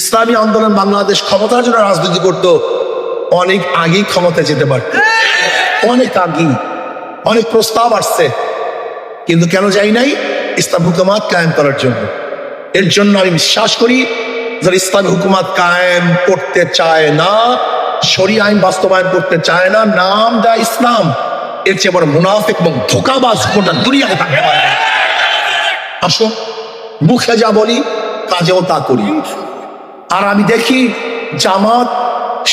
ইসলামী আন্দোলন বাংলাদেশ ক্ষমতার জন্য রাজনীতি করত, অনেক আগেই ক্ষমতায় যেতে পারত। অনেক আগেই, অনেক প্রস্তাব আসছে। কিন্তু কেন যাই নাই? ইসলাম হুকুমাত কায়েম করার জন্য। এর জন্য আমি বিশ্বাস করি যারা ইসলামী হুকুমাত কায়েম করতে চায় না, শরী আইন বাস্তবায়ন করতে চায় না, নাম দেয় ইসলাম। এর চেয়ে বড় মুনাফিক এবং ধোকাবাজ গোটা দুনিয়াতে থাকতে পারে আসো মুখে যা বলি, কাজেও তা করি। আর আমি দেখি জামাত,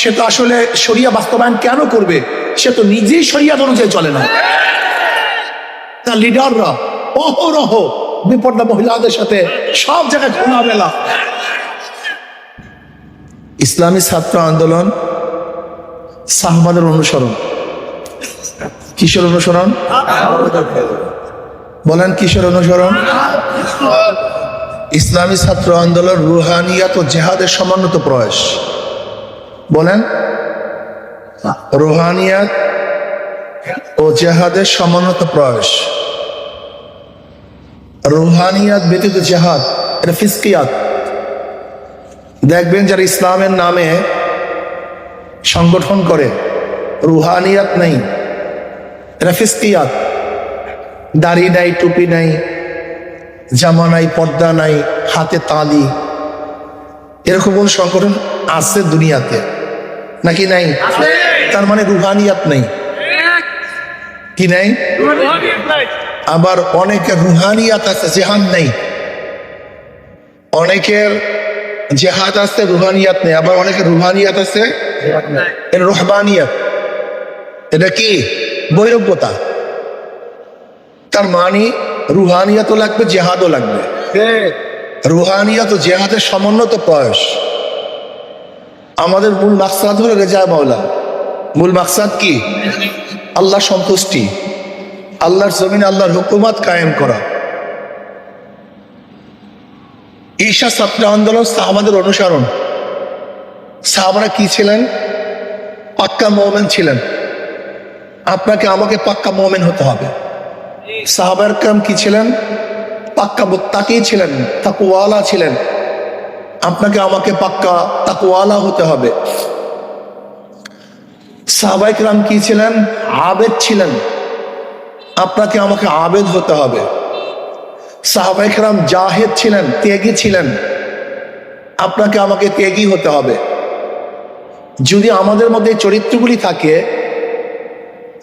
সে তো আসলে শরিয়া বাস্তবায়ন কেন করবে? সে তো নিজেই শরিয়া অনুযায়ী চলে না। তার লিডাররা, অহরহ বিপর্দা মহিলাদের সাথে সব জায়গায় খোলামেলা ইসলামী ছাত্র আন্দোলন, সাহবাদের অনুসরণ। কিসের অনুসরণ? বলেন কিশোর অনুসরণ? ইসলামী ছাত্র আন্দোলন রুহানিয়াত ও জেহাদের সমন্বিত প্রয়াস। বলেন। রুহানিয়াত ও জেহাদের সমন্বিত প্রয়াস। রুহানিয়াত ব্যতীত জেহাদ এটা ফিসকিয়াত। দেখবেন যারা ইসলামের নামে সংগঠন করে, রুহানিয়াত নেই এটা ফিসকিয়াত। দাড়ি নাই, টুপি নাই জামা নাই পর্দা নাই হাতে তালি। এরকম কোন সংগঠন আছে দুনিয়াতে? নাকি নাই? তার মানে রুহানিয়াত নেই। কি নাই? আবার অনেকের রুহানিয়াত আছে জেহাদ নেই। অনেকের জেহাদ আছে রুহানিয়াত নেই। আবার অনেকের রুহানিয়াত আছে এটা রহবানিয়াত। এটা কি? বৈরব্যতা তার মানে রুহানিয়াতও লাগবে জেহাদও লাগবে। রুহানিয়াত ও জেহাদের সমন্বত প্রয়াস আমাদের মূল মাকসাদ হলো রেজা মাওলা। মূল মাকসাদ কি? আল্লাহ সন্তুষ্টি। আল্লাহর জমিন আল্লাহর হুকুমাত কায়েম করা। ঈশা ছাত্র আন্দোলন সাহাবাদের অনুসরণ। সাহাবারা কি ছিলেন? পাক্কা মোমেন ছিলেন। আপনাকে আমাকে পাক্কা মোমেন হতে হবে। সাহাবার কাম কি ছিলেন? পাক্কা তাকেই ছিলেন তাকুয়ালা ছিলেন। আপনাকে, আমাকে পাক্কা তাকুয়ালা হতে হবে। সাহাবাইক রাম কি ছিলেন? আবেদ ছিলেন। আপনাকে, আমাকে আবেদ হতে হবে। সাহাবাইক রাম জাহেদ ছিলেন ত্যাগী ছিলেন। আপনাকে, আমাকে ত্যাগী হতে হবে। যদি আমাদের মধ্যে চরিত্রগুলি থাকে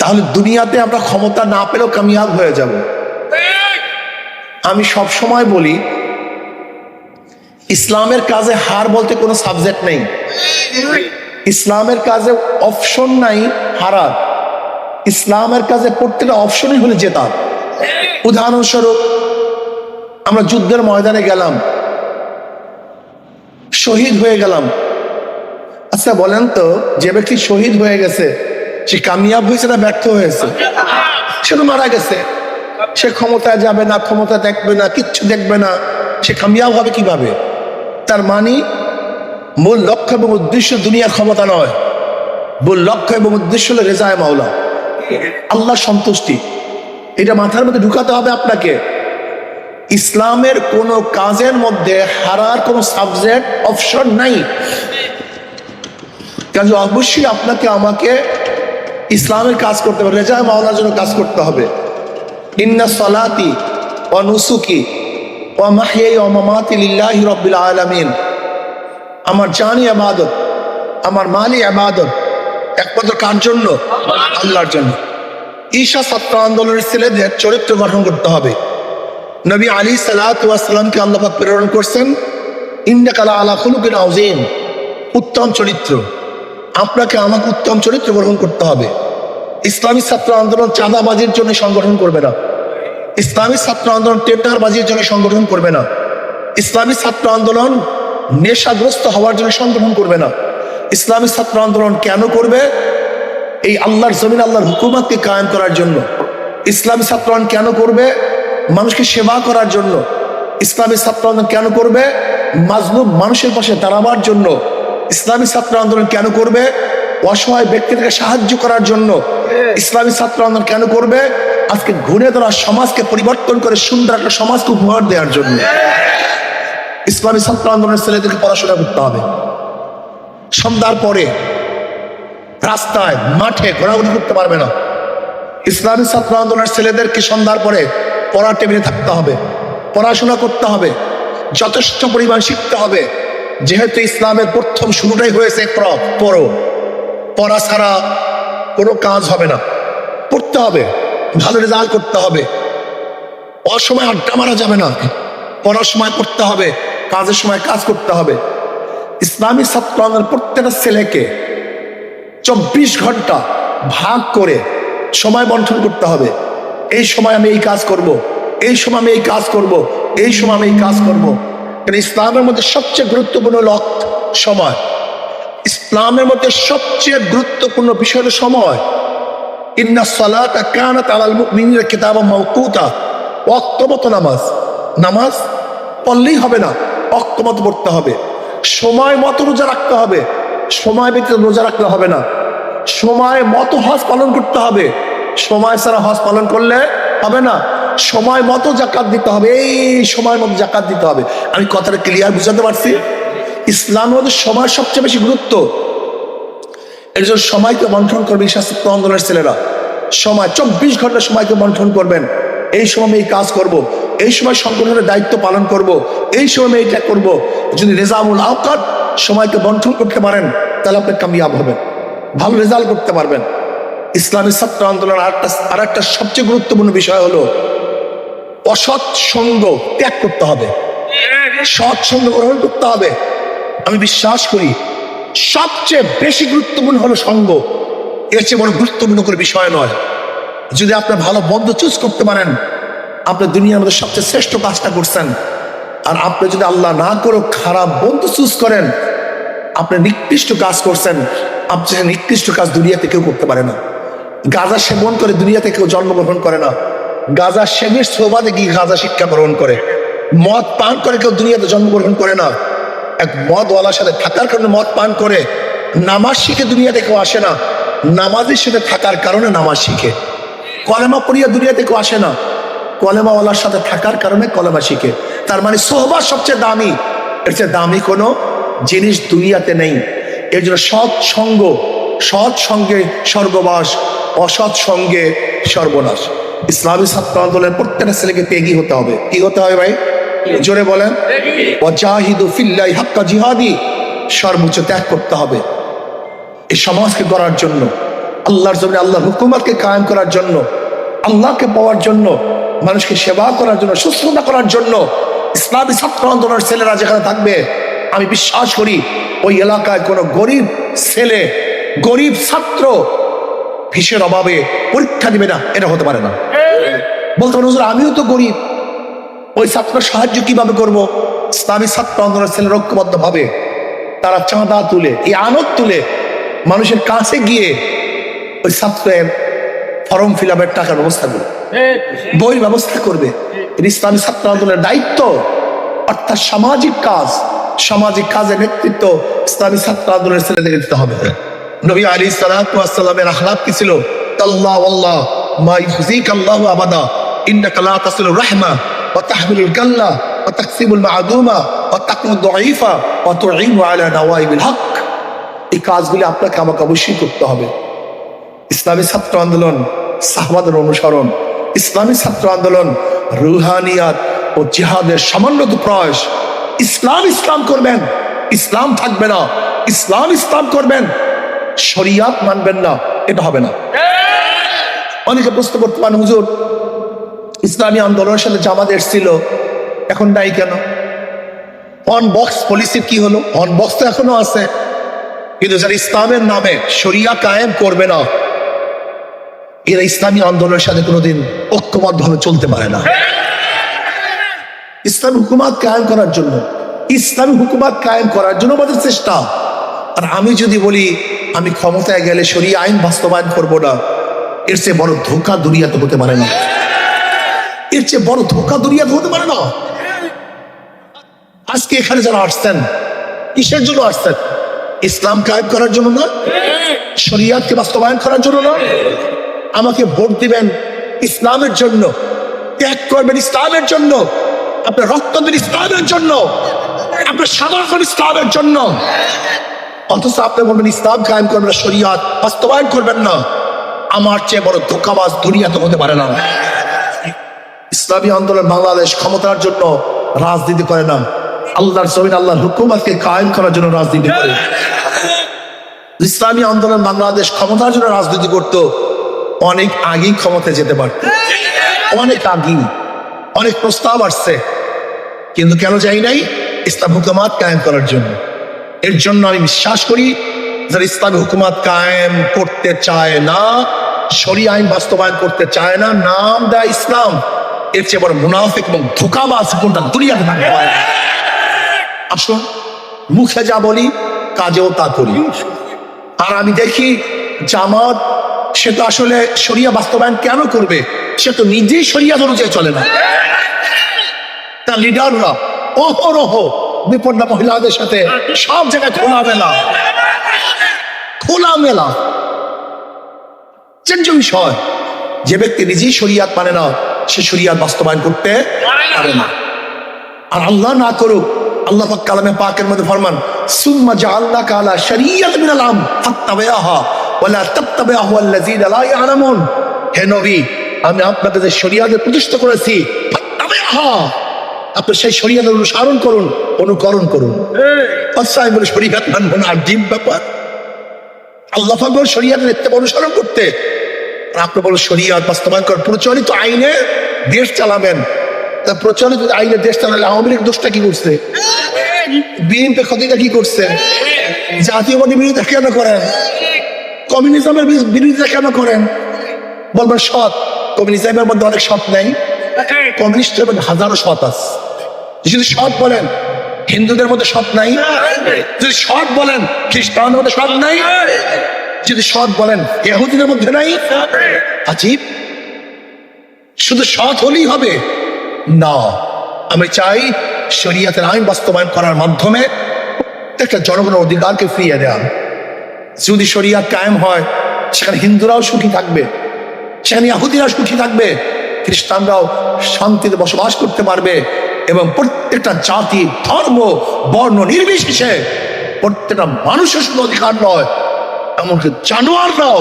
তাহলে দুনিয়াতে আমরা ক্ষমতা না পেলেও কামিয়াব হয়ে যাব। আমি সব সময় বলি ইসলামের কাজে হার বলতে কোনো সাবজেক্ট নেই। ইসলামের কাজে অপশন নাই হারার। ইসলামের কাজে প্রত্যেকটা অপশনই হলে জেতার। উদাহরণস্বরূপ আমরা যুদ্ধের ময়দানে গেলাম। শহীদ হয়ে গেলাম। আচ্ছা বলেন তো যে ব্যক্তি শহীদ হয়ে গেছে সে কামিয়াব হয়েছে না ব্যর্থ হয়েছে? সে তো মারা গেছে। সে ক্ষমতায় যাবে না, ক্ষমতা দেখবে না, কিচ্ছু দেখবে না। সে কামিয়াব হবে কীভাবে? তার মানে মূল লক্ষ্য এবং উদ্দেশ্য দুনিয়ার ক্ষমতা নয়। মূল লক্ষ্য এবং উদ্দেশ্য হলো রেজায় মাওলা। আল্লাহ সন্তুষ্টি। এটা মাথার মধ্যে ঢুকাতে হবে আপনাকে। ইসলামের কোন কাজের মধ্যে হারার কোন সাবজেক্ট, অপশন নাই। কাজে অবশ্যই আপনাকে আমাকে ইসলামের কাজ করতে হবে রেজা মাওলার জন্য কাজ করতে হবে। ইন্না সলাতি ও নুসুকি ও মাহিয়াই ও মামাতি লিল্লাহি রব্বিল আলামিন। আমার জানি আবাদত আমার মালি আবাদত একমাত্র কার জন্য? আল্লাহর জন্য। ঈশা ছাত্র আন্দোলনের ছেলেদের চরিত্র গঠন করতে হবে। নবী আলী সালাতামকে আল্লাহ প্রেরণ করছেন ইন্দাকালা আলা খুলুকিন আউজিন উত্তম চরিত্র। আপনাকে আমাকে উত্তম চরিত্র গ্রহণ করতে হবে। ইসলামী ছাত্র আন্দোলন চাঁদাবাজির জন্য সংগঠন করবে না। ইসলামী ছাত্র আন্দোলন টেন্ডারবাজির জন্য সংগঠন করবে না। ইসলামী ছাত্র আন্দোলন নেশাগ্রস্ত হওয়ার জন্য সংগঠন করবে না। ইসলামী ছাত্র আন্দোলন কেন করবে? এই আল্লাহর জমিন, আল্লাহর হুকুমাতকে কায়েম করার জন্য। ইসলামী ছাত্র আন্দোলন কেন করবে? মানুষকে সেবা করার জন্য। ইসলামী ছাত্র আন্দোলন কেন করবে? মাজলুম মানুষের পাশে দাঁড়াবার জন্য। ইসলামী ছাত্র আন্দোলন কেন করবে? অসহায় ব্যক্তিদেরকে সাহায্য করার জন্য। ইসলামী ছাত্র আন্দোলন কেন করবে? আজকে ঘুরে ধরা সমাজকে পরিবর্তন করে সুন্দর একটা সমাজকে উপহার দেওয়ার জন্য। ইসলামী ছাত্র আন্দোলনের ছেলেদেরকে পড়াশোনা করতে হবে। সন্ধ্যার পরে রাস্তায়, মাঠে ঘোরাঘুরি করতে পারবে না। ইসলামী ছাত্র আন্দোলনের ছেলেদেরকে সন্ধ্যার পরে পড়ার টেবিলে থাকতে হবে। পড়াশোনা করতে হবে। যথেষ্ট পরিমাণ শিখতে হবে। যেহেতু ইসলামের প্রথম শুরুটাই হয়েছে পড়ো। পড়া ছাড়া কোনো কাজ হবে না পড়তে হবে, ভালো রেজাল্ট করতে হবে অসময় আড্ডা মারা যাবে না পড়ার সময় পড়তে হবে, কাজের সময় কাজ করতে হবে ইসলামী ছাত্র আন্দোলনের প্রত্যেকটা ছেলেকে চব্বিশ ঘণ্টা ভাগ করে সময় বন্টন করতে হবে এই সময় আমি এই কাজ করব। এই সময় আমি এই কাজ করব। এই সময় আমি এই কাজ করব। কারণ ইসলামের মধ্যে সবচেয়ে গুরুত্বপূর্ণ লক সময় ইসলামের মধ্যে সবচেয়ে গুরুত্বপূর্ণ বিষয় হলো সময়। নামাজ। নামাজ পড়লেই হবে না পড়তে হবে। সময় মতো রোজা রাখতে হবে, সময় ব্যতীত রোজা রাখলে হবে না। সময় মতো পালন করতে হবে, সময় ছাড়া পালন করলে হবে না। সময় মতো জাকাত দিতে হবে, এই সময় মতো জাকাত দিতে হবে। আমি কথাটা ক্লিয়ার বুঝাতে পারছি? ইসলামের মধ্যে সময় সবচেয়ে বেশি গুরুত্ব। এর জন্য সময়কে বন্টন করবে শাস্ত্র আন্দোলনের ছেলেরা। সময়, চব্বিশ ঘণ্টা সময়কে বন্টন করবেন। এই সময় আমি এই কাজ করব। এই সময় সংগঠনের দায়িত্ব পালন করব। এই সময় আমি এইটা করব। যদি রেজামুল আওকাত সময়কে বন্টন করতে পারেন, তাহলে আপনি কামিয়াব হবেন। ভালো রেজাল্ট করতে পারবেন। ইসলামী ছাত্র আন্দোলন আর একটা আর একটা সবচেয়ে গুরুত্বপূর্ণ বিষয় হলো, অসৎ সঙ্গ ত্যাগ করতে হবে। সৎ সঙ্গ গ্রহণ করতে হবে। আমি বিশ্বাস করি, সবচেয়ে বেশি গুরুত্বপূর্ণ হলো সঙ্গ। এর চেয়ে বড় গুরুত্বপূর্ণ করে বিষয় নয়। যদি আপনার ভালো বন্ধু চুজ করতে পারেন, আপনি দুনিয়ার মধ্যে সবচেয়ে শ্রেষ্ঠ কাজটা করছেন। আর আপনি যদি আল্লাহ না করে খারাপ বন্ধু চুজ করেন, আপনি নিকৃষ্ট কাজ করছেন। আপনি নিকৃষ্ট কাজ দুনিয়াতে কেউ করতে পারে না। গাঁজা সেবন করে দুনিয়াতে কেউ জন্মগ্রহণ করে না। গাঁজা সেবের সোবাদে গিয়ে গাঁজা শিক্ষা গ্রহণ করে। মদ পান করে কেউ দুনিয়াতে জন্মগ্রহণ করে না। এক মদওয়ালার সাথে থাকার কারণে মদ পান করে। নামাজ শিখে দুনিয়াতে কেউ আসে না। নামাজের সাথে থাকার কারণে নামাজ শিখে। কলেমা পড়িয়া দুনিয়াতে কেউ আসে না। কলেমাওয়ালার সাথে থাকার কারণে কলেমা শিখে। তার মানে সোহবাদ সবচেয়ে দামি। এর চেয়ে দামি কোনো জিনিস দুনিয়াতে নেই। এর জন্য সৎ সঙ্গ, সৎ সঙ্গে স্বর্গবাস, অসৎ সঙ্গে সর্বনাশ। ইসলামী ছাত্র আন্দোলনের প্রত্যেকটা ছেলেকে তেগি হতে হবে। কি হতে হবে ভাই? জোরে বলেন? হাক্কা জিহাদি। সর্বোচ্চ ত্যাগ করতে হবে। এই সমাজকে গড়ার জন্য, আল্লাহর জন্য, আল্লাহর হুকুমতকে কায়েম করার জন্য, আল্লাহকে পাওয়ার জন্য, মানুষকে সেবা করার জন্য সুস্থতা করার জন্য, ইসলামী ছাত্র আন্দোলনের ছেলেরা যেখানে থাকবে, আমি বিশ্বাস করি, ওই এলাকায় কোনো গরিব ছেলে, গরিব ছাত্র ফিসের অভাবে পরীক্ষা দিবে না, এটা হতে পারে না। বলতে পারে আমিও তো গরিব। ওই ছাত্র সাহায্য কীভাবে করব? ইসলামী ছাত্র আন্দোলনের ঐক্যবদ্ধ ভাবে তারা চাঁদা তুলে, এই আনত তুলে মানুষের কাছে গিয়ে ওই ছাত্রের ফর্ম ফিল আপের টাকার ব্যবস্থা করবে। বই ব্যবস্থা করবে। ইসলামী ছাত্র আন্দোলনের দায়িত্ব, অর্থাৎ সামাজিক কাজ, সামাজিক কাজের নেতৃত্ব ইসলামী ছাত্র আন্দোলনের ছেলেদেরকে দিতে হবে। নবী আলী সালামের আখলাপ কি ছিল? তাল্লাহ আল্লাহ, মা ইউজিক আল্লাহ আবাদা, ইন্নাকা লা তাসিলুর রাহমা। তাকসিবুল মা'দুমা ওয়া তাকমুদ দাঈফা ওয়া তুঈনু আলা নাওয়াইবিল হক এই কাজগুলি আপনাকে আমাকে অবশ্যই করতে হবে। ইসলামী ছাত্র আন্দোলন সাহবাদের অনুসরণ। ইসলামী ছাত্র আন্দোলন, রুহানিয়াত ও জিহাদের সামান্য প্রয়াস। ইসলাম ইসলাম করবেন, ইসলাম থাকবে না। ইসলাম ইসলাম করবেন, শরিয়াত মানবেন না, এটা হবে না। অনেকে প্রশ্ন করতে পারেন, হুজুর ইসলামী আন্দোলনের সাথে জামাত এসছিল। এখন নাই কেন? অন বক্স পলিসির কি হলো? অন বক্স তো এখনও আছে। কিন্তু যারা ইসলামের নামে শরিয়া কায়েম করবে না, এরা ইসলামী আন্দোলনের সাথে কোনোদিন ঐক্যবদ্ধভাবে চলতে পারে না। ইসলামী হুকুমাত কায়েম করার জন্য, ইসলামী হুকুমাত কায়েম করার জন্য আমাদের চেষ্টা। আর আমি যদি বলি, আমি ক্ষমতায় গেলে সরিয়ে আইন বাস্তবায়ন করব না, এর চেয়ে বড় ধোকা দুনিয়াতে হতে পারে না। এর চেয়ে বড় ধোকা দুনিয়াতে হতে পারে না। আজকে এখানে যারা আসতেন কিসের জন্য আসতেন ইসলাম কায়েম করার জন্য না? শরিয়াতকে বাস্তবায়ন করার জন্য না? আমাকে ভোট দিবেন ইসলামের জন্য, ত্যাগ করবেন ইসলামের জন্য, আপনার রক্ত দেবেন ইসলামের জন্য, আপনার সাধারণ ইসলামের জন্য। অথচ আপনি বলবেন, ইসলাম কায়েম করবেন শরিয়াত বাস্তবায়ন করবেন না। আমার চেয়ে বড় ধোকাবাজ দুনিয়াতে হতে পারে না। ইসলামী আন্দোলন বাংলাদেশ ক্ষমতার জন্য রাজনীতি করে না। আল্লাহর জমিন আল্লাহর হুকুমাতকে কায়েম করার জন্য রাজনীতি করে। ইসলামী আন্দোলন বাংলাদেশ ক্ষমতার জন্য রাজনীতি করত। অনেক আগেই ক্ষমতায় যেতে পারত। অনেক আগেই। অনেক প্রস্তাব আসছে। কিন্তু কেন যাই নাই? ইসলাম হুকুমাত কায়েম করার জন্য। এর জন্য আমি বিশ্বাস করি, যারা ইসলামী হুকুমাত কায়েম করতে চায় না শরী আইন বাস্তবায়ন করতে চায় না, নাম দেয় ইসলাম। এর চেয়ে বড় মুনাফিক এবং ধোকাবাজ কোনটা দুনিয়াতে থাকতে পারে। আসুন, মুখে যা বলি, কাজেও তা করি। আর আমি দেখি, জামাত, সে তো আসলে শরিয়া বাস্তবায়ন কেন করবে? সে তো নিজেই শরিয়া অনুযায়ী চলে না। তার লিডাররা অহরহ বিপন্না মহিলাদের সাথে সব জায়গায় খোলা মেলা খোলা মেলা চেঞ্জ বিষয়। যে ব্যক্তি নিজেই শরিয়াত মানে না, সে শরিয়াত বাস্তবায়ন করতে পারে না। আর আল্লাহ না করুক, আল্লাহ পাক কালামে পাকের মধ্যে ফরমান, সুম্মা জাআলনা কালা শরিয়াত মিনাল আম ফাত্তাবিআহা ওয়ালা তাত্তাবিআহু আল্লাযীনা লা ইয়ালামুন। হে নবী, আমি আপনাকে যে শরিয়াতে প্রতিষ্ঠা করেছি, ফাত্তাবিআহা। আপনি সেই শরিয়াতের অনুসরণ করুন, অনুকরণ করুন। আচ্ছা আমি বলি শরিয়াত মানবো না আজীব ব্যাপার। আল্লাহ পাক বলে শরিয়াতের অনুসরণ করতে। আর আপনি শরিয়াত বাস্তবায়ন কর প্রচলিত আইনে দেশ চালাবেন। তা প্রচলিত আইনে দেশ চালালে আওয়ামী লীগ দোষটা কি করছে? বিএনপি ক্ষতিটা কি করছে? জাতীয় পার্টি বিরোধিতা কেন করেন? কমিউনিজমের বিরোধিতা কেন করেন? বলবেন, সৎ। কমিউনিজমের মধ্যে অনেক সৎ নেই। কমিউনিস্টের মধ্যে হাজারো সৎ আছে। যদি সৎ বলেন, হিন্দুদের মধ্যে সৎ নাই। যদি সৎ বলেন খ্রিস্টানের মধ্যে সৎ নাই। যদি সৎ বলেন, ইহুদিদের মধ্যে নাই? আজীব। শুধু সৎ হলেই হবে? না। আমি চাই শরিয়াতের আইন বাস্তবায়ন করার মাধ্যমে একটা জনগণের অধিকারকে ফিরিয়ে দেওয়া। যদি শরিয়াত কায়েম হয়, সেখানে হিন্দুরাও সুখী থাকবে, সেখানে ইয়াহুদিরা সুখী থাকবে, খ্রিস্টানরাও শান্তিতে বসবাস করতে পারবে এবং প্রত্যেকটা জাতি, ধর্ম, বর্ণ নির্বিশেষে প্রত্যেকটা মানুষের শুধু অধিকার নয় এমনকি জানোয়াররাও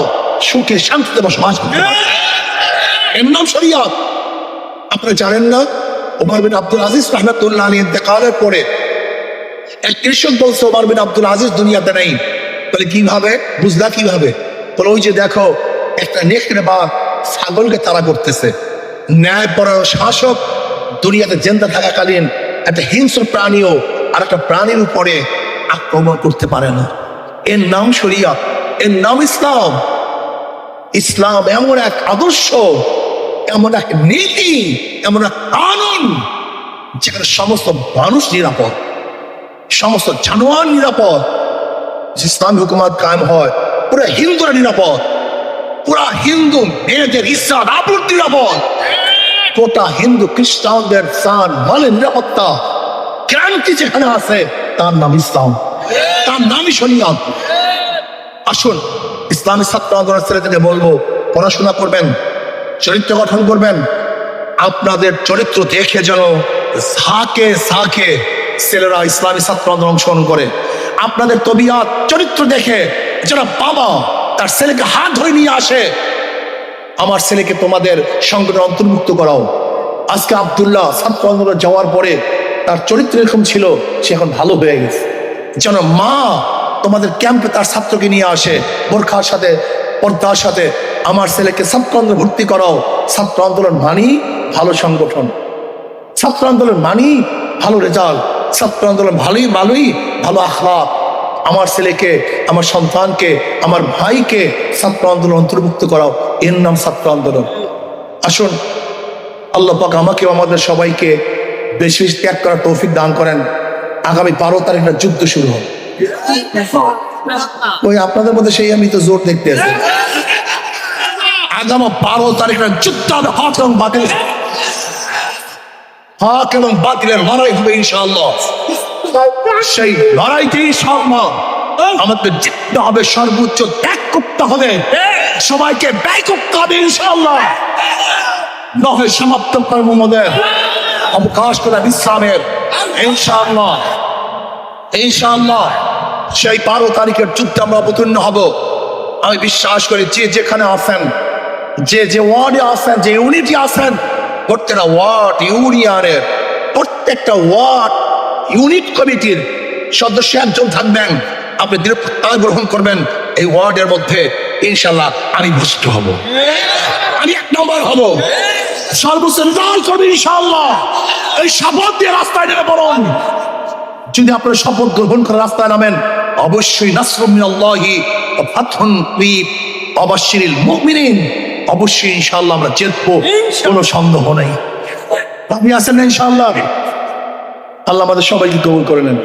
সুখে শান্তিতে বসবাস করতে পারবে এর নাম শরিয়াত। আপনারা জানেন না, ওমর বিন আব্দুল আজিজ রহমতুল্লাহ আলী ইন্তেকালের পরে এক কৃষক বলছে, ওমর বিন আব্দুল আজিজ দুনিয়াতে নেই। বলে, কীভাবে? বুঝলা কীভাবে? বলে, ওই যে দেখো, একটা নেকড়ে বা ছাগলকে তারা করতেছে। ন্যায় পর শাসক, দুনিয়াতে জেন্দা থাকাকালীন একটা হিংস্র প্রাণীও আর একটা প্রাণীর উপরে আক্রমণ করতে পারে না। এর নাম শরিয়া এর নাম ইসলাম। ইসলাম এমন এক আদর্শ, এমন এক নীতি, এমন এক কানুন যেখানে সমস্ত মানুষ নিরাপদ, সমস্ত জানোয়ার নিরাপদ। ইসলাম হুকুমাত কায়েম হয়, পুরো হিন্দুরা নিরাপদ, পুরা হিন্দু মেয়েদের ইচ্ছা আবুর নিরাপদ। গোটা হিন্দু খ্রিস্টানদের সান মানে নিরাপত্তা ক্রান্তি যেখানে আছে, তার নাম ইসলাম। তার নামই শরিয়াত। আসুন, ইসলামী ছাত্র আন্দোলন ছেলেদের বলব, পড়াশোনা করবেন, চরিত্র গঠন করবেন, আপনাদের চরিত্র দেখে যেন সাকে সাকে ছেলেরা ইসলামী ছাত্র আন্দোলন অংশগ্রহণ করে। আপনাদের তবিয়াত, চরিত্র দেখে যারা বাবা তার ছেলেকে হাত ধরে নিয়ে আসে, আমার ছেলেকে তোমাদের সংগঠনে অন্তর্ভুক্ত করাও। আজকে আবদুল্লাহ ছাত্র আন্দোলন যাওয়ার পরে তার চরিত্র এরকম ছিল, সে এখন ভালো হয়ে গেছে। যেন মা তোমাদের ক্যাম্পে তার ছাত্রকে নিয়ে আসে, বোরখার সাথে, পর্দার সাথে। আমার ছেলেকে ছাত্র আন্দোলন ভর্তি করাও, ছাত্র আন্দোলন মানি ভালো সংগঠন। ছাত্র আন্দোলন মানি ভালো রেজাল্ট। ছাত্র আন্দোলন ভালোই ভালোই ভালো আখলাক আমার ছেলেকে, আমার সন্তানকে, আমার ভাইকে ছাত্র আন্দোলন অন্তর্ভুক্ত করাও। এর নাম ছাত্র আন্দোলন। আসুন, আল্লাহ পাক আমাকে আমাদের সবাইকে বেশি বেশি ত্যাগ করার তৌফিক দান করেন। আগামী বারো তারিখটা যুদ্ধ শুরু হবে। ওই আপনাদের মধ্যে সেই আমি তো জোর দেখতে আগামী বারো যুদ্ধ হবে হক এবং বাতিল। হক এবং বাতিলের লড়াই হবে সেই লড়াইতেই আমাদের জিততে হবে সর্বোচ্চ ত্যাগ করতে হবে সবাইকে ব্যয় করতে হবে নহে সমাপ্ত কর্ম আমাদের অবকাশ করে ইনশাআল্লাহ। ইনশাআল্লাহ। সেই বারো তারিখের যুদ্ধে আমরা অবতীর্ণ হব। আমি বিশ্বাস করি যে যেখানে আছেন, যে যে ওয়ার্ডে আছেন, যে ইউনিটি আছেন, প্রত্যেকটা ওয়ার্ড ইউনিয়নের, প্রত্যেকটা ওয়ার্ড ইউনিট কমিটির সদস্য একজন থাকবেন। আপনি দৃঢ় গ্রহণ করবেন এই ওয়ার্ডের মধ্যে। ইনশাল্লাহ আমি ভুষ্ট হব। আমি এক নম্বর হব। সর্বোচ্চ রেজাল্ট করবে ইনশাআল্লাহ। এই শপথ দিয়ে রাস্তায় নেমে পড়ুন। যদি আপনারা শপথ গ্রহণ করে রাস্তায় নামেন অবশ্যই নাসরুমিনাল্লাহি ওয়া ফাতহুন করিব অবশ্যিল মুমিনিন। অবশ্যই ইনশাআল্লাহ আমরা জিতবো কোনো সন্দেহ নেই। আপনি আছেন না ইনশাআল্লাহ? আল্লাহ আমাদের সবাইকে কবুল করে নেন।